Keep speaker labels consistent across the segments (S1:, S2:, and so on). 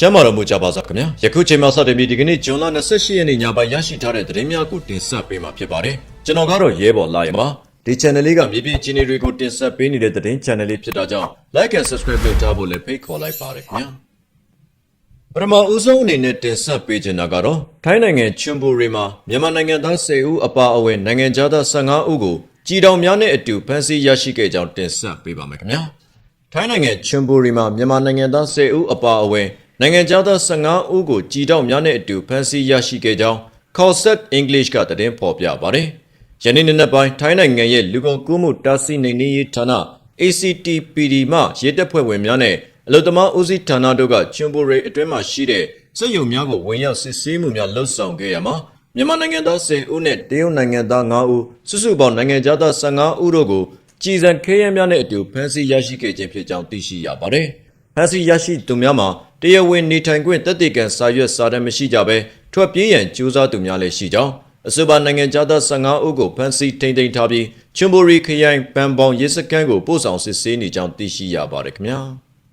S1: ကျမ်းမာတော်မူကြပါစားခင်ဗျာယခုချိန်မှာစတင်ပြီးဒီကနေ့ဇွန်လ28ရက်နေ့ညပိုင်းရရှိထားတဲ့သတင်းများကိုတင်ဆက်ပေးမှာဖြစ်ပါတယ်ကျွန်တော်ကတော့ရဲဘော်လာရပါဒီ channel လေးကမြေပြင်ချင်းတွေကိုတင်ဆက်ပေးနေတဲ့သတင်း channel လေးဖြစ်တာကြောင့် like and subscribe လုပ်ထားဖို့လည်းဖိတ်ခေါ်လိုက်ပါတယ်ခင်ဗျာပထမဦးဆုံးအနေနဲ့တင်ဆက်ပေးချင်တာကတော့ထိုင်းနိုင်ငံချွန်ဘူရီမှာမြန်မာနိုင်ငံသား10ဦးအပါအဝင်နိုင်ငံသား15ဦးကိုကြည်တောင်များနဲ့အတူဖမ်းဆီးရရှိခဲ့ကြောင်းတင်ဆက်ပေးပါမယ်ခင်ဗျာထိုင်းနိုင်ငံချွန်ဘူရီမှာမြန်မာနိုင်ငံသား10ဦးအပါအဝင် နိုင်ငံသား15ဦးကိုကြည်တောက်များနဲ့အတူဖမ်းဆီးရရှိခဲ့ကြောင်း Concept English ကသတင်းဖော်ပြပါတယ်။ယနေ့နေ့နဲ့ပိုင်းထိုင်းနိုင်ငံရဲ့လူကုန်ကူးမှုတားဆီးနှိမ်နင်းရေးဌာန ACTPD မှရဲတပ်ဖွဲ့ဝင်များနဲ့အလုသမားဦးစီးဌာနတို့ကချွန်ဘူရီအတွင်းမှာရှိတဲ့စက်ရုံများကိုဝင်ရောက်စစ်ဆေးမှုများလှုပ်ဆောင်ခဲ့ရမှာမြန်မာနိုင်ငံသား10ဦးနဲ့တရုတ်နိုင်ငံသား9ဦးစုစုပေါင်းနိုင်ငံသား15ဦးတို့ကိုကြည်စံခဲယမ်းများနဲ့အတူဖမ်းဆီးရရှိခဲ့ခြင်းဖြစ်ကြောင်းသိရှိရပါတယ်။ဖမ်းဆီးရရှိသူများမှာ တရားဝင်နေထိုင်ခွင့်တက်တေကံစာရွက်စာတမ်းမရှိကြဘဲထွက်ပြေးရန်ကြိုးစားသူများလည်းရှိကြောင်းအဆိုပါနိုင်ငံသား15ဦးကိုဖမ်းဆီးထိန်းသိမ်းထားပြီးချွန်ဘူရီခရိုင်ပန်ပေါင်ရဲစခန်းကိုပို့ဆောင်စစ်ဆေးနေကြောင်းသိရှိရပါတယ်ခင်ဗျာ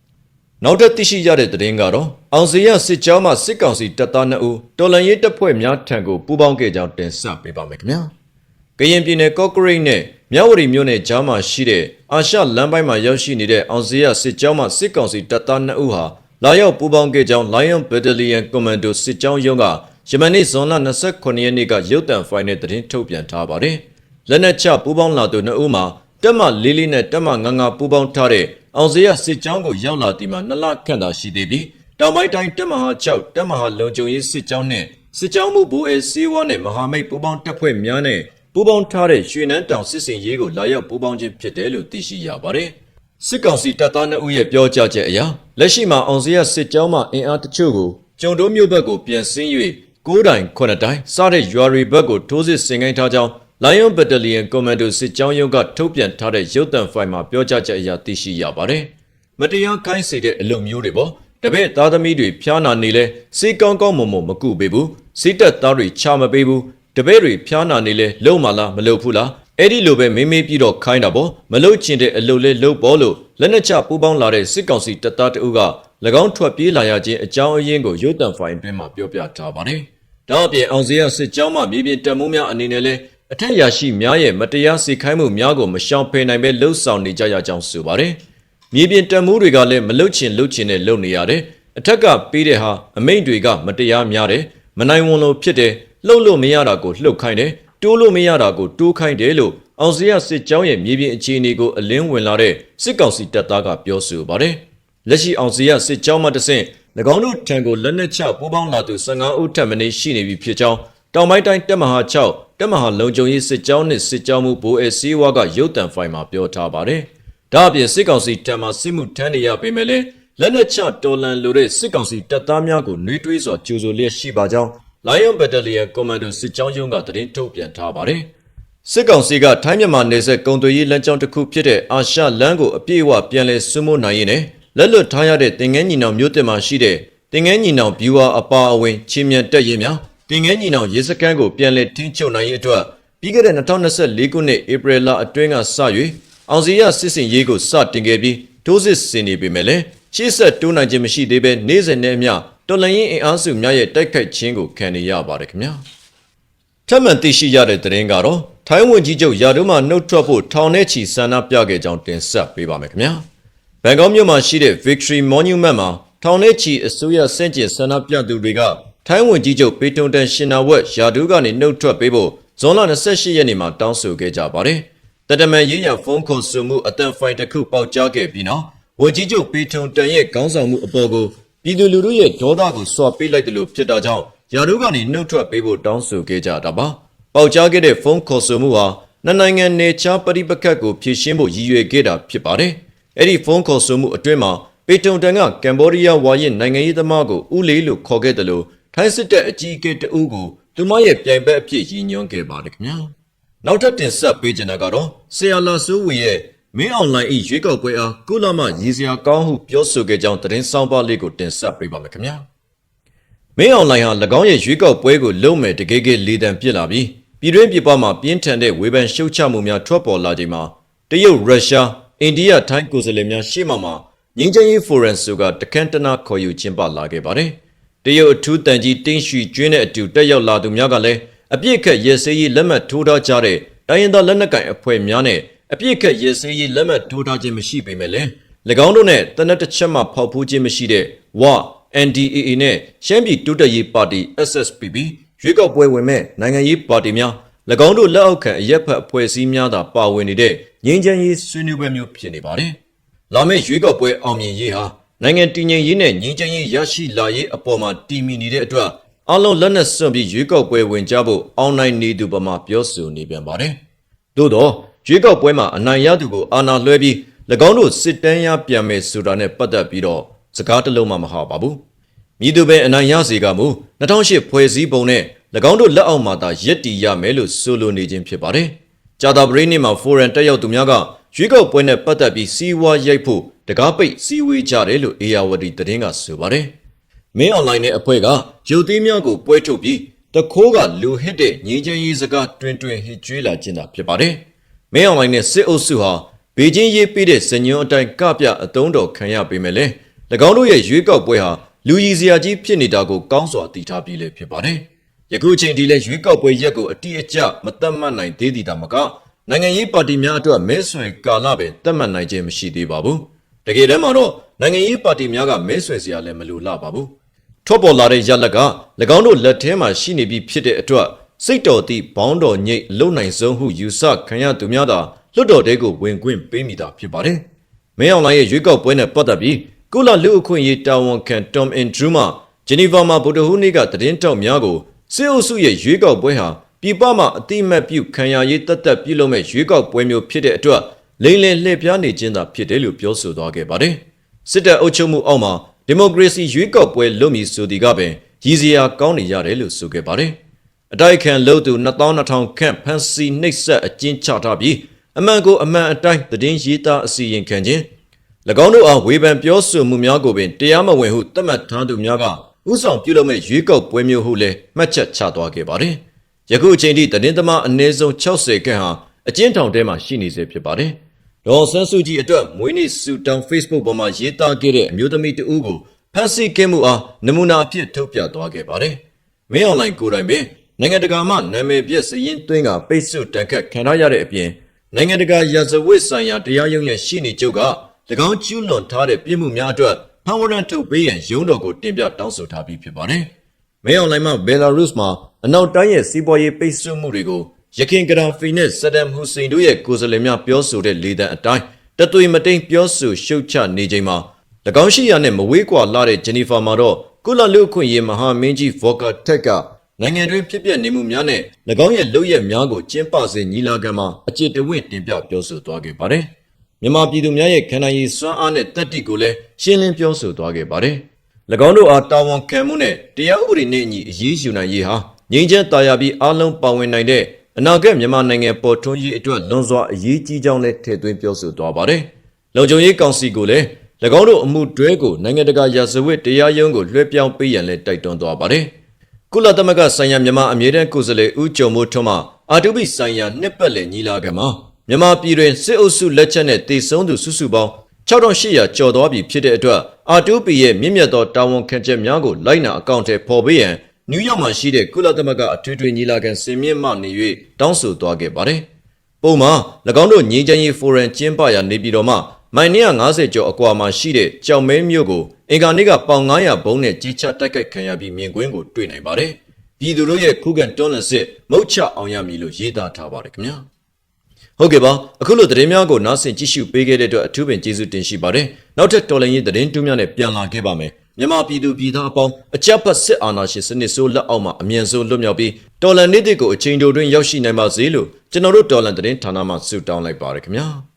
S1: ။နောက်ထပ်သိရှိရတဲ့သတင်းကတော့အောင်စီရစစ်ကြောင်းမှစစ်ကောင်စီတပ်သား2ဦးတော်လန်ရေးတပ်ဖွဲ့များထံကိုပူးပေါင်းခဲ့ကြောင်းတင်ဆက်ပေးပါမယ်ခင်ဗျာ။ကရင်ပြည်နယ်ကော့ကရိတ်နဲ့မြဝတီမြို့နယ်ကြားမှာရှိတဲ့အာရှလမ်းပိုင်းမှာရောက်ရှိနေတဲ့အောင်စရစစ်ကြောင်းမှစစ်ကောင်စီတပ်သား2ဦးဟာ လာရောက်ပူးပေါင်းခဲ့ကြောင်း Lion Battalion Commando စစ်ကြောင်းရုံးကယမနေ့ဇွန်လ29ရက်နေ့ကရုတ်တံဖိုင်နဲ့သတင်းထုတ်ပြန်ထားပါတယ်။လက်နက်ချပူးပေါင်းလာသူ2ဦးမှာတက်မလေးလေးနဲ့တက်မငငပူးပေါင်းထားတဲ့အောင်စရစစ်ကြောင်းကိုရောက်လာဒီမှာနှစ်လခန့်သာရှိသေးပြီးတောင်ပိုင်းတိုင်းတက်မဟာ6တက်မဟာလုံခြုံရေးစစ်ကြောင်းနဲ့စစ်ကြောင်းမှုဘူအဲစီဝါနဲ့မဟာမိတ်ပူးပေါင်းတပ်ဖွဲ့များနဲ့ပူးပေါင်းထားတဲ့ရွှေနန်းတောင်စစ်စင်ရေးကိုလာရောက်ပူးပေါင်းခြင်းဖြစ်တယ်လို့သိရှိရပါတယ်။စစ်ကောင်စီတပ်သား2ဦးရဲ့ပြောကြားချက်အရ လက်ရှိမှာအောင်စရစစ်ကြောင်းမှအင်အားတချို့ကိုကျုံတိုးမြို့ဘက်ကိုပြန်ဆင်း၍ကိုးတိုင်ခုနှစ်တိုင်စတဲ့ရွာရီဘက်ကိုထိုးစစ်ဆင်ခိုင်းထားကြောင်း Lion Battalion Commando စစ်ကြောင်းရုံးကထုတ်ပြန်ထားတဲ့ရုပ်သံဖိုင်မှာပြောကြားချက်အရသိရှိရပါတယ်။မတရားခိုင်းစေတဲ့အလုပ်မျိုးတွေပေါ့တပည့်သားသမီးတွေဖျားနာနေလဲစေးကောင်းကောင်းမွန်မွန်မကုပေးဘူးစေးတက်သားတွေချမပေးဘူးတပည့်တွေဖျားနာနေလဲလုံမလားမလုံဘူးလားအဲ့ဒီလိုပဲမေးမေးပြီးတော့ခိုင်းတာပေါ့မလုံချင်တဲ့အလုပ်လဲလုံပေါ်လို့ လက်နက်ချပူပေါင်းလာတဲ့စစ်ကောင်စီတပ်သားတအုပ်က၎င်းထွက်ပြေးလာရခြင်းအကြောင်းအရင်းကိုရုတ်တံဖိုင်တွင်မှပြောပြထားပါတယ်။ဒါအပြင်အောင်စရစစ်ကြောင်းမှမြေပြင်တပ်မှုများအနေနဲ့လဲအထက်ရရှိများရဲ့မတရားစေခိုင်းမှုများကိုမရှောင်ဖယ်နိုင်ပဲလှုပ်ဆောင်နေကြရကြောင်းဆိုပါတယ်။မြေပြင်တပ်မှုတွေကလည်းမလုတ်ချင်လုတ်ချင်နဲ့လုပ်နေရတယ်။အထက်ကပေးတဲ့ဟာအမိန့်တွေကမတရားများတယ်မနိုင်ဝန်လို့ဖြစ်တယ်လှုပ်လို့မရတာကိုလှုပ်ခိုင်းတယ်တိုးလို့မရတာကိုတိုးခိုင်းတယ်လို့ အောင်စရစစ်ကြောင်းရဲ့မြေပြင်အခြေအနေကိုအလင်းဝင်လာတဲ့စစ်ကောင်စီတပ်သားကပြောဆိုပါတယ်လက်ရှိအောင်စရစစ်ကြောင်းမှတဆင့်၎င်းတို့ထံကိုလက်နက်ချပူးပေါင်းလာသူ15ဦးထပ်မင်းရှိနေပြီဖြစ်ကြောင်းတောင်ပိုင်းတိုင်းတပ်မဟာ6တပ်မဟာလုံခြုံရေးစစ်ကြောင်းနှင့်စစ်ကြောင်းမှုဘိုးအဲစီးဝါကရုတ်တံဖိုင်မှာပြောထားပါတယ်ဒါအပြင်စစ်ကောင်စီတပ်မှစစ်မှုထမ်းနေရပေမဲ့လည်းလက်နက်ချတော်လန်လိုတဲ့စစ်ကောင်စီတပ်သားများကိုနှွေးထွေးစွာကြိုဆိုလျက်ရှိပါကြောင်း Lion Battalion Commando စစ်ကြောင်းရုံးကသတင်းထုတ်ပြန်ထားပါတယ်။ စစ်ကောင်စီကထိုင်းမြန်မာနယ်စပ်ကုန်သွယ်ရေးလမ်းကြောင်းတစ်ခုဖြစ်တဲ့အာရှလမ်းကိုအပြည့်အဝပြန်လည်ဆွမိုးနိုင်ရင်းနဲ့လက်လွတ်ထားရတဲ့တင်ငန်းညီနောင်မြို့တင်မှာရှိတဲ့တင်ငန်းညီနောင် viewer အပါအဝင်ချင်းမြန်တက်ရင်များတင်ငန်းညီနောင်ရေစကန်းကိုပြန်လည်ထင်းချုပ်နိုင်ရေးအတွက်ပြီးခဲ့တဲ့2024ခုနှစ်ဧပြီလအတွင်းကစ၍အောင်စီရစစ်စင်ရေးကိုစတင်ခဲ့ပြီးထိုးစစ်ဆင်နေပေမဲ့လည်းရှေ့ဆက်တိုးနိုင်ခြင်းမရှိသေးဘဲနေ့စဉ်နဲ့အမျှတော်လှန်ရေးအင်အားစုများရဲ့တိုက်ခိုက်ခြင်းကိုခံနေရပါတယ်ခင်ဗျာထပ်မံသိရှိရတဲ့သတင်းကတော့ ထိုင်းဝန်ကြီးချုပ်ယာဒိုမာနှုတ်ထွက်ဖို့ထောင်ထဲချီဆန္ဒပြခဲ့ကြောင်းတင်ဆက်ပေးပါမယ်ခင်ဗျာဘန်ကောက်မြို့မှာရှိတဲ့ Victory Monument မှာထောင်ထဲချီအစိုးရစန့်ကျင်ဆန္ဒပြသူတွေကထိုင်းဝန်ကြီးချုပ်ပေတုံတန်ရှင်နာဝက်ယာဒိုကနေနှုတ်ထွက်ပေးဖို့ဇွန်လ28ရက်နေ့မှာတောင်းဆိုခဲ့ကြပါတယ်တတမန်ရေးရဖုန်းခေါ်ဆိုမှုအတန်ဖိုင်တစ်ခုပေါက်ကြားခဲ့ပြီးနောက်ဝန်ကြီးချုပ်ပေတုံတန်ရဲ့ခေါင်းဆောင်မှုအပေါ်ကိုပြည်သူလူထုရဲ့ဒေါသကိုစွာပေးလိုက်တယ်လို့ဖြစ်တာကြောင့်ယာဒိုကနေနှုတ်ထွက်ပေးဖို့တောင်းဆိုခဲ့ကြတာပါ ပေါက်ကြားခဲ့တဲ့ဖုန်းခေါ်ဆိုမှုဟာနှစ်နိုင်ငံနေချာပရိပခတ်ကိုဖြေရှင်းဖို့ရည်ရွယ်ခဲ့တာဖြစ်ပါတယ်အဲ့ဒီဖုန်းခေါ်ဆိုမှုအတွင်းမှာပေတုံတန်ကကမ်ဘောဒီးယားဝါရင်နိုင်ငံရေးသမားကိုဦးလေးလို့ခေါ်ခဲ့တယ်လို့ထိုင်းစစ်တပ်အကြီးအကဲတအုပ်ကိုသူမရဲ့ပြိုင်ဘက်အဖြစ်ရည်ညွှန်းခဲ့ပါတယ်ခင်ဗျာနောက်ထပ်တင်ဆက်ပေးချင်တာကတော့ဆီယာလာဆိုးဝီရဲ့မင်းအွန်လိုင်းဤရွေးကောက်ပွဲအားကုလမရည်စရာကောင်းဟုပြောဆိုခဲ့ကြောင်းသတင်းဆောင်ပါလေးကိုတင်ဆက်ပေးပါမယ်ခင်ဗျာမင်းအွန်လိုင်းဟာ၎င်းရဲ့ရွေးကောက်ပွဲကိုလုံမဲ့တကယ်ကလေးတံပြစ်လာပြီး ပြည်တွင်းပြည်ပမှာပြင်းထန်တဲ့ဝေဖန်ရှုတ်ချမှုများထွက်ပေါ်လာချိန်မှာတရုတ်ရုရှားအိန္ဒိယထိုင်းကိုယ်စားလှယ်များရှေ့မှမှာငင်းချင်ရေးဖိုရမ်ဆိုကတခန့်တနာခေါ်ယူကျင်းပလာခဲ့ပါတယ်။တရုတ်အထူးတန်ကြီးတင်းရွှီကျွင်းတဲ့အတူတက်ရောက်လာသူများကလည်းအပြစ်ခတ်ရဲစေးရေးလက်မှတ်ထိုးထားကြတဲ့တိုင်းရင်းသားလက်နက်ကိုင်အဖွဲ့များနဲ့အပြစ်ခတ်ရဲစေးရေးလက်မှတ်ထိုးထားခြင်းမရှိပေမဲ့လည်း၎င်းတို့နဲ့တနက်တစ်ချက်မှဖောက်ဖူးခြင်းမရှိတဲ့ဝ NDAA နဲ့ရှမ်းပြည်တိုးတက်ရေးပါတီ SSPP ရွေးကောက်ပွဲဝင်မဲ့နိုင်ငံရေးပါတီများ၎င်းတို့လက်အောက်ခံအရက်ဖက်အဖွဲ့အစည်းများသာပါဝင်နေတဲ့ငင်းချမ်းရေးဆွေးနွေးပွဲမျိုးဖြစ်နေပါတယ်။လာမယ့်ရွေးကောက်ပွဲအောင်မြင်ရေးဟာနိုင်ငံတည်ငြိမ်ရေးနဲ့ငြိမ်းချမ်းရေးရရှိလာရေးအပေါ်မှာတည်မီနေတဲ့အတွက်အလုံးလက်နက်စွန့်ပြီးရွေးကောက်ပွဲဝင်ကြဖို့အောင်းနိုင်နေသူပမာပြောဆိုနေပြန်ပါတယ်။သို့တော့ရွေးကောက်ပွဲမှာအနိုင်ရသူကိုအာဏာလွှဲပြီး၎င်းတို့စစ်တမ်းရပြန်မယ်ဆိုတာနဲ့ပတ်သက်ပြီးတော့စကားတစ်လုံးမှမဟာပါဘူး။ မြည်သူပဲအနိုင်ရစေကမူ2008ဖွဲ့စည်းပုံနဲ့၎င်းတို့လက်အောက်မှာသာရက်တီရမယ်လို့ဆိုလိုနေခြင်းဖြစ်ပါတယ်။ကြာတာပရိနေ့မှာဖိုရန်တက်ရောက်သူများကရွေးကောက်ပွဲနဲ့ပတ်သက်ပြီးစီးဝါးရိုက်ဖို့တကားပိတ်စီဝေးကြတယ်လို့အေယာဝတီသတင်းကဆိုပါတယ်။မင်းအွန်လိုင်းရဲ့အဖွဲ့ကရုပ်သေးများကိုပွဲထုတ်ပြီးတခိုးကလူဟစ်တဲ့ငင်းချင်းရေးစကားတွင်တွင်ဟစ်ကြွေးလာခြင်းသာဖြစ်ပါတယ်။မင်းအွန်လိုင်းနဲ့စစ်အုပ်စုဟာဘေကျင်းရေးပေးတဲ့စညွန်အတိုင်းကပြအတုံးတော်ခံရပေမဲ့လည်း၎င်းတို့ရဲ့ရွေးကောက်ပွဲဟာ လူကြီးစရာကြီးဖြစ်နေတာကိုကောင်းစွာသိထားပြီးလည်းဖြစ်ပါတယ်။ယခုချိန်ထိလည်းရွေးကောက်ပွဲရက်ကိုအတိအကျမတတ်မှတ်နိုင်သေးသည်တာမကနိုင်ငံရေးပါတီများအတွက်မဲဆွယ်ကာလပင်တတ်မှတ်နိုင်ခြင်းမရှိသေးပါဘူး။တကယ်တမ်းမှာတော့နိုင်ငံရေးပါတီများကမဲဆွယ်စရာလည်းမလိုလာပါဘူး။ထော့ပေါ်လာတဲ့ရလက်က၎င်းတို့လက်ထဲမှာရှိနေပြီးဖြစ်တဲ့အတွက်စိတ်တော်သည့်ဘောင်းတော်ညိတ်လုံနိုင်ဆုံးဟုယူဆခံရသူများသာလွတ်တော်တဲကိုဝင်ခွင့်ပေးမိတာဖြစ်ပါတယ်။မင်းအောင်လိုင်းရဲ့ရွေးကောက်ပွဲနဲ့ပတ်သက်ပြီး ကုလလူအခွင့်အရေးတာဝန်ခံ Tom Andrew မှဂျနီဗာမှာဗုဒ္ဓဟူးနေ့ကသတင်းတောက်များကိုစစ်အုပ်စုရဲ့ရွေးကောက်ပွဲဟာပြည်ပမှာအတိမတ်ပြုခံရရေးတတ်တတ်ပြုလုပ်မဲ့ရွေးကောက်ပွဲမျိုးဖြစ်တဲ့အတွက်လိမ့်လည်လှည့်ပြားနေခြင်းသာဖြစ်တယ်လို့ပြောဆိုသွားခဲ့ပါတယ်။စစ်တပ်အုပ်ချုပ်မှုအောက်မှာဒီမိုကရေစီရွေးကောက်ပွဲလုပ်မည်ဆိုသည်ကပင်ရည်စရာကောင်းနေရတယ်လို့ဆိုခဲ့ပါတယ်။အတိုက်ခံလို့သူ2200ခန့်ဖန်စီနှိပ်စက်အကျဉ်းချထားပြီးအမှန်ကိုအမှန်အတိုင်းသတင်းရေးသားအစီရင်ခံခြင်း၎ င်းတို့အားဝေဖန်ပြောဆိုမှုများကိုပင်တရားမဝင်ဟုသတ်မှတ်ထားသူများကဥဆောင်ပြုလုပ်မဲ့ရွေးကောက်ပွဲမျိုးဟုလည်းမှတ်ချက်ချသွားခဲ့ပါတယ်။ယခုအချိန်ထိသတင်းသမားအနည်းဆုံး60ခန့်ဟာအကျဉ်းထောင်ထဲမှာရှိနေစေဖြစ်ပါတယ်။ဒေါ်ဆန်းစုကြည်အတွက်မွေးနေ့စူတောင်း Facebook ပေါ်မှာရေးသားခဲ့တဲ့အမျိုးသမီးတဦးကိုဖမ်းဆီးခဲ့မှုအားနမူနာအဖြစ်ထုတ်ပြသွားခဲ့ပါတယ်။မင်းအွန်လိုင်းကိုယ်တိုင်ပင်နိုင်ငံတကာမှနာမည်ပြည့်စည်ရင်သွင်းကပိတ်ဆို့တန်ခတ်ခံရရတဲ့အပြင်နိုင်ငံတကာရာဇဝတ်ဆိုင်ရာတရားရုံးရဲ့ရှေ့နေချုပ်က၎ င်းကျူးလွန်ထားတဲ့ပြစ်မှုများအတွက်ဖမ်းဝရမ်းထုတ်ပေးရန်ရုံးတော်ကိုတင်ပြတောင်းဆိုထားပြီးဖြစ်ပါတယ်။မဲအွန်လိုင်းမှာဘယ်လာရုစ်မှာအနောက်တိုင်းရဲ့စီးပွားရေးပိတ်ဆို့မှုတွေကိုရခင်ဂရာဖီနဲ့ဆဒမ်ဟူစိန်တို့ရဲ့ကိုယ်စားလှယ်များပြောဆိုတဲ့လေသံအတိုင်းတသွေမတိန်ပြောဆိုရှုတ်ချနေချိန်မှာ၎င်းရှိရာနဲ့မဝေးကွာလာတဲ့ဂျနီဖာမှာတော့ကုလလူခွင့်ရေးမဟာမင်းကြီးဗော်ကာတက်ကနိုင်ငံတွင်းဖြစ်ပျက်နေမှုများနဲ့၎င်းရဲ့လုပ်ရက်များကိုကျင်းပစေညီလာခံမှာအကြည်တဝင့်တင်ပြပြောဆိုသွားခဲ့ပါတယ်။ မြန်မာပြည်သူများရဲ့ခန္ဓာရည်စွမ်းအားနဲ့တက်တိကိုလည်းရှင်းလင်းပြောဆိုသွားခဲ့ပါတယ်။၎င်းတို့အားတာဝန်ခံမှုနဲ့တရားဥပဒေနဲ့အညီအရေးယူနိုင်ရေးဟာငြိမ်းချမ်းသာယာပြီးအားလုံးပါဝင်နိုင်တဲ့အနာဂတ်မြန်မာနိုင်ငံပေါ်ထွန်းရေးအတွက်လွန်စွာအရေးကြီးကြောင်းလည်းထည့်သွင်းပြောဆိုသွားပါတယ်။လုံခြုံရေးကောင်စီကိုလည်း၎င်းတို့အမှုတွဲကိုနိုင်ငံတကာရာဇဝတ်တရားရုံးကိုလွှဲပြောင်းပေးရန်လည်းတိုက်တွန်းသွားပါတယ်။ကုလသမဂ္ဂဆိုင်ရာမြန်မာအမြဲတမ်းကိုယ်စားလှယ်ဦးကျော်မိုးထွန်းမှအာတုပိဆိုင်ရာနှစ်ပတ်လည်ညီလာခံမှာ မြန်မာပြည်တွင်စစ်အုပ်စုလက်ချက်နဲ့တည်ဆုံးသူစုစုပေါင်း6800ကျော်သွားပြီဖြစ်တဲ့အတွက်အာတုပိရဲ့မြင့်မြတ်သောတာဝန်ခံချက်များကိုလိုက်နာအကောင့်ထဲပေါ်ပေးရန်နယူးယောက်မှာရှိတဲ့ကုလသမဂ္ဂအထွေထွေညီလာခံစင်မြင့်မှနေ၍တောင်းဆိုသွားခဲ့ပါတယ်။ပုံမှာ၎င်းတို့ငြိမ်းချမ်းရေးဖိုရမ်ကျင်းပရာနေပြည်တော်မှာမိုင်150ကျော်အကွာမှာရှိတဲ့ကြောင်မဲမြို့ကိုအင်ကာနေ့ကပေါင်900ဘုံနဲ့ကြီးချတိုက်ခိုက်ခံရပြီးမြင်ကွင်းကိုတွေ့နိုင်ပါတယ်။ပြည်သူတို့ရဲ့ခုခံတွန်းလှန်စစ်မုတ်ချအောင်ရမည်လို့ရေးသားထားပါတယ်ခင်ဗျာ။ ဟုတ်ကဲ့ပါအခုလိုသတင်းများကိုနားဆင်ကြည့်ရှုပေးခဲ့တဲ့အတွက်အထူးပင်ကျေးဇူးတင်ရှိပါတယ်။နောက်ထပ်တော်လှန်ရေးသတင်းတူးများနဲ့ပြန်လာခဲ့ပါမယ်။မြန်မာပြည်သူပြည်သားအပေါင်းအကြမ်းဖက်စစ်အာဏာရှင်စနစ်ဆိုးလက်အောက်မှာအမြန်ဆုံးလွတ်မြောက်ပြီးတော်လှန်နေ့တွေကိုအချိန်တိုတွင်ရောက်ရှိနိုင်ပါစေလို့ကျွန်တော်တို့တော်လှန်သတင်းဌာနမှဆုတောင်းလိုက်ပါရခင်ဗျာ။